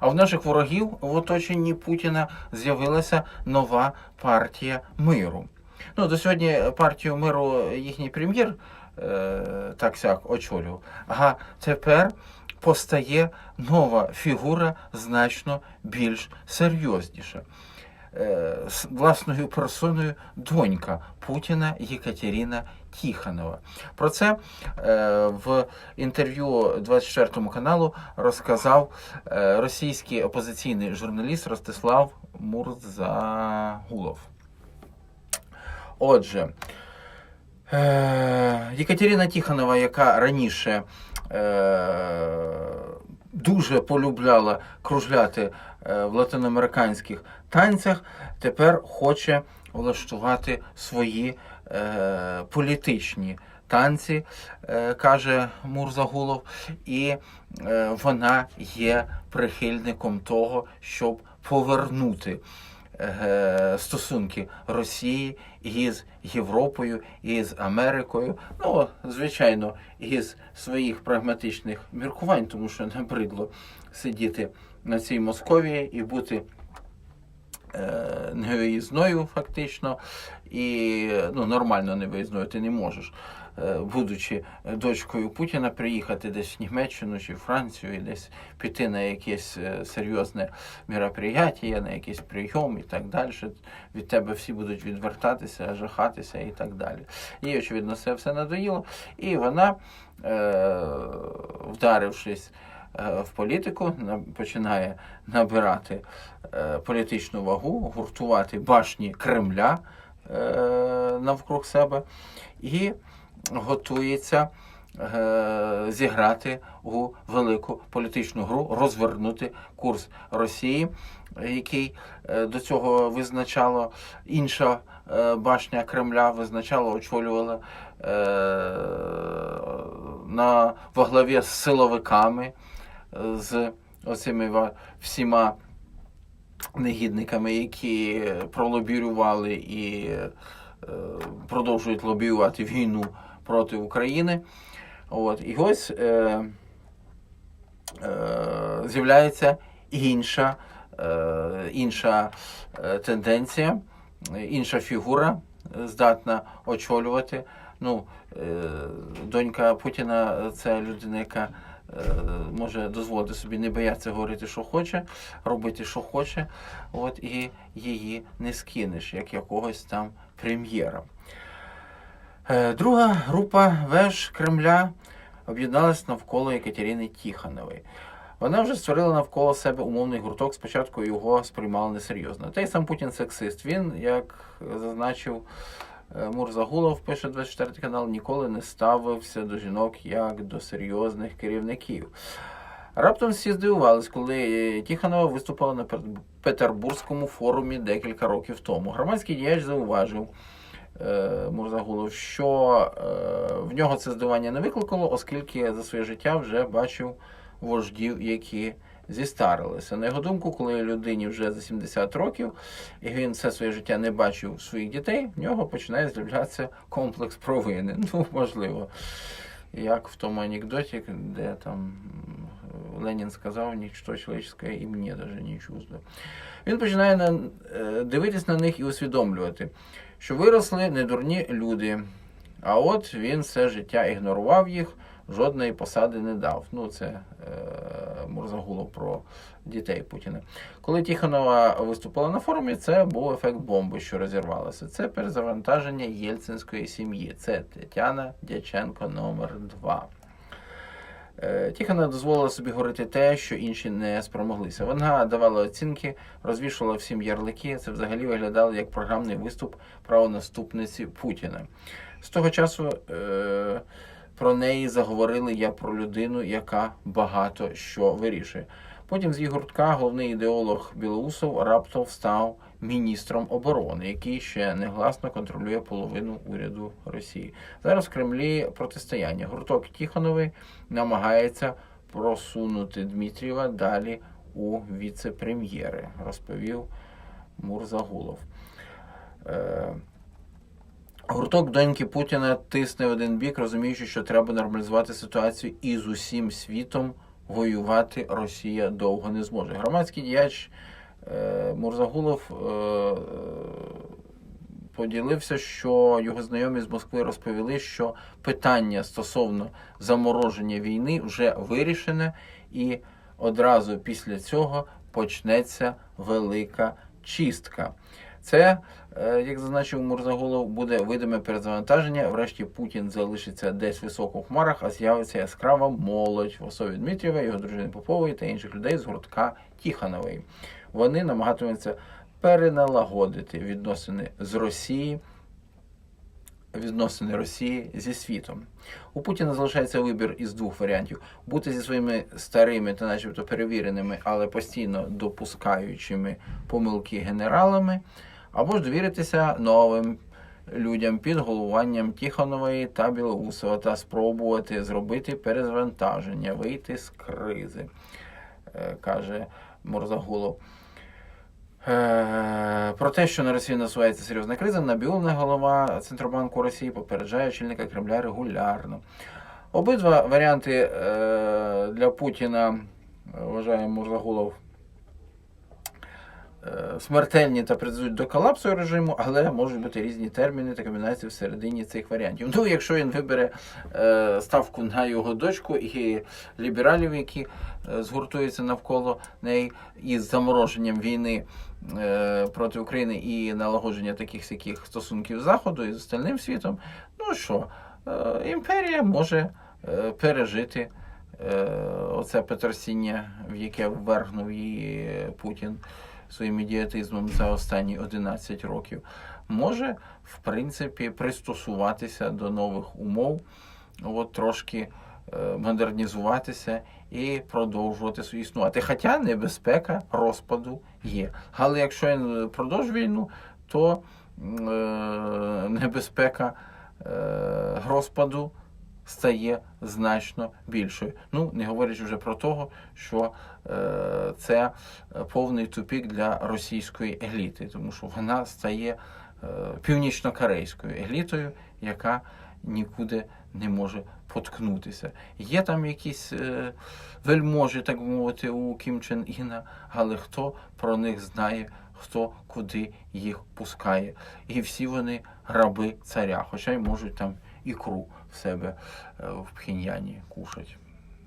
А в наших ворогів в оточенні Путіна з'явилася нова партія миру. Ну, до сьогодні партію миру їхній прем'єр е, так сяк очолював. А тепер постає нова фігура значно більш серйозніша. Е, з власною персоною донька Путіна Єкатерина Тіханова. Про це е, в інтерв'ю 24 каналу розказав е, російський опозиційний журналіст Ростислав Мурзагулов. Отже, е, Єкатерина Тіханова, яка раніше дуже полюбляла кружляти в латиноамериканських танцях, тепер хоче влаштувати свої е, політичні танці, е, каже Мурзагулов, і е, вона є прихильником того, щоб повернути стосунки Росії із Європою, із Америкою. Ну, звичайно, із своїх прагматичних міркувань, тому що набридло сидіти на цій Московії і бути невиїзною фактично, і ну, нормально невиїзною ти не можеш. е, Будучи дочкою Путіна, приїхати десь в Німеччину чи в Францію, і десь піти на якесь е, серйозне мероприятие, на якийсь прийом і так далі. Від тебе всі будуть відвертатися, жахатися і так далі. Їй, очевидно, це все надоїло. І вона, е, вдарившись е, в політику, на- починає набирати е, політичну вагу, гуртувати башні Кремля е, навкруг себе і готується е, зіграти у велику політичну гру, розвернути курс Росії, який е, до цього визначало інша е, башня Кремля, визначала, очолювала е, на во главі з силовиками, е, з оцими всіма негідниками, які пролобірували і е, продовжують лобіювати війну проти України. От. І ось е, е, з'являється інша, е, інша е, тенденція, інша фігура здатна очолювати. Ну, е, донька Путіна це людина, яка може дозволити собі не боятися говорити, що хоче, робити, що хоче, от, і її не скинеш, як якогось там прем'єра. Е, Друга група веж Кремля об'єдналась навколо Екатерини Тіханової. Вона вже створила навколо себе умовний гурток. Спочатку його сприймали несерйозно. Та й сам Путін сексист. Він, як зазначив е, Мурзагулов, пише 24 канал, ніколи не ставився до жінок як до серйозних керівників. Раптом всі здивувались, коли Тіханова виступила на Петербурзькому форумі декілька років тому. Громадський діяч зауважив, е, Мурзагулов, що е, в нього це здивування не викликало, оскільки за своє життя вже бачив вождів, які зістарилися. На його думку, коли людині вже за 70 років, і він все своє життя не бачив своїх дітей, в нього починає з'являтися комплекс провини. Ну, можливо, як в тому анекдоті, де там Ленін сказав, нічто чоловічське і мені навіть не чувство. Він починає на, е, дивитись на них і усвідомлювати, що виросли недурні люди. А от він все життя ігнорував їх, жодної посади не дав. Ну, це е, Мурзагулов про дітей Путіна. Коли Тіханова виступила на форумі, це був ефект бомби, що розірвалося. Це перезавантаження єльцинської сім'ї. Це Тетяна Дяченко номер 2 Е, Тіхана дозволила собі говорити те, що інші не спромоглися. Вона давала оцінки, розвішувала всім ярлики. Це взагалі виглядало як програмний виступ правонаступниці Путіна. З того часу е, про неї заговорили як про людину, яка багато що вирішує. Потім з її гуртка головний ідеолог Білоусов раптом став міністром оборони, який ще негласно контролює половину уряду Росії. Зараз в Кремлі протистояння. Гурток Тіханової намагається просунути Дмитрієва далі у віце-прем'єри, розповів Мурзагулов. Гурток доньки Путіна тисне в один бік, розуміючи, що треба нормалізувати ситуацію і з усім світом воювати Росія довго не зможе. Громадський діяч е, Мурзагулов е, поділився, що його знайомі з Москви розповіли, що питання стосовно замороження війни вже вирішене, і одразу після цього почнеться велика чистка. Це, е, як зазначив Мурзаголов, буде видиме перезавантаження. Врешті Путін залишиться десь високо в хмарах, а з'явиться яскрава молодь в особі Дмитрієва, його дружини Попової та інших людей з гуртка Тіханової. Вони намагатимуться переналагодити відносини з Росії, відносини Росії зі світом. У Путіна залишається вибір із двох варіантів: бути зі своїми старими та, начебто, перевіреними, але постійно допускаючими помилки генералами, або ж довіритися новим людям під головуванням Тіханової та Білоусова та спробувати зробити перезвантаження, вийти з кризи, е, каже Морзагулов. Е, Про те, що на Росії насувається серйозна криза, Набіулна голова Центробанку Росії попереджає очільника Кремля регулярно. Обидва варіанти е, для Путіна, вважаємо, вважає Мурзагулов, е, смертельні та призведуть до колапсу режиму, але можуть бути різні терміни та комбінації всередині цих варіантів. Ну, якщо він вибере е, ставку на його дочку і лібералів, які е, згуртуються навколо неї із замороженням війни е, проти України і налагодження таких сяких стосунків Заходу і з остальним світом, ну що, е, імперія може е, пережити е, оце петросіння, в яке ввергнув її Путін своїм ідіотизмом за останні 11 років, може, в принципі, пристосуватися до нових умов, от трошки е, модернізуватися і продовжувати існувати. Хоча небезпека розпаду є. Але якщо він продовжує війну, то е, небезпека е, розпаду стає значно більшою. Ну, не говорячи вже про того, що е, це повний тупік для російської еліти, тому що вона стає е, північно-корейською елітою, яка нікуди не може поткнутися. Є там якісь е, вельможі, так мовити, у Кім Чен Іна, але хто про них знає, хто куди їх пускає. І всі вони раби царя, хоча й можуть там ікру в себе в Пхеньяні кушать.